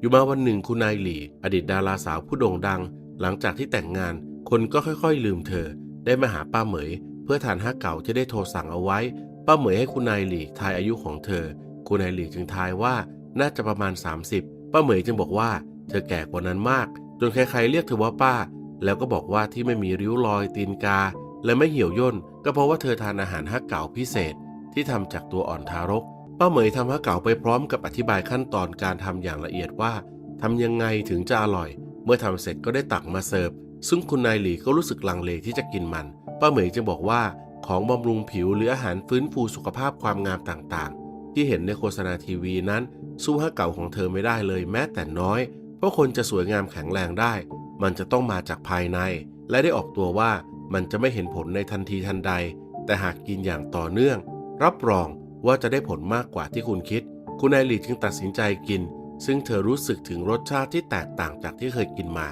อยู่มาวันหนึ่งคุณนายหลี่อดีตดาราสาวผู้โด่งดัง หลังจากที่แต่งงาน คนก็ค่อยๆ ลืมเธอ ได้มาหาป้าเหมย เพื่อทานฮักเก่าที่ได้โทรสั่งเอาไว้ ป้าเหมยให้คุณนายหลี่ทายอายุของเธอ คุณนายหลี่จึงทายว่าน่าจะประมาณ 30 ป้าเหมยจึงบอกว่า เธอแก่กว่านั้นมาก จนใครๆเรียกเธอว่าป้า แล้วก็บอกว่าที่ไม่มีริ้วรอยตีนกา และไม่เหี่ยวย่นก็เพราะว่าเธอทานอาหารฮักเก่าพิเศษที่ทำจากตัวอ่อนทารก ป้าเหมยทำฮักเก่าไปพร้อมกับอธิบายขั้นตอนการทำอย่างละเอียดว่าทำยังไงถึงจะอร่อย เมื่อทำเสร็จก็ได้ตักมาเสิร์ฟ ซึ่งคุณนายหลีก็รู้สึกลังเลที่จะกินมัน ป้าเหมยจึงบอกว่าของบำรุงผิวหรืออาหารฟื้นฟูสุขภาพความงามต่างๆ ที่เห็นในโฆษณาทีวีนั้น สู้ฮักเก่าของเธอไม่ได้เลยแม้แต่น้อย เพราะคนจะสวยงามแข็งแรงได้ มันจะต้องมาจากภายใน และได้ออกตัวว่ามันจะไม่เห็นผลในทันทีทันใด แต่หากกินอย่างต่อเนื่อง รับรอง ว่าจะได้ผลมากกว่าที่คุณคิด คุณนายหลีจึงตัดสินใจกิน ซึ่งเธอรู้สึกถึงรสชาติที่แตกต่างจากที่เคยกินมา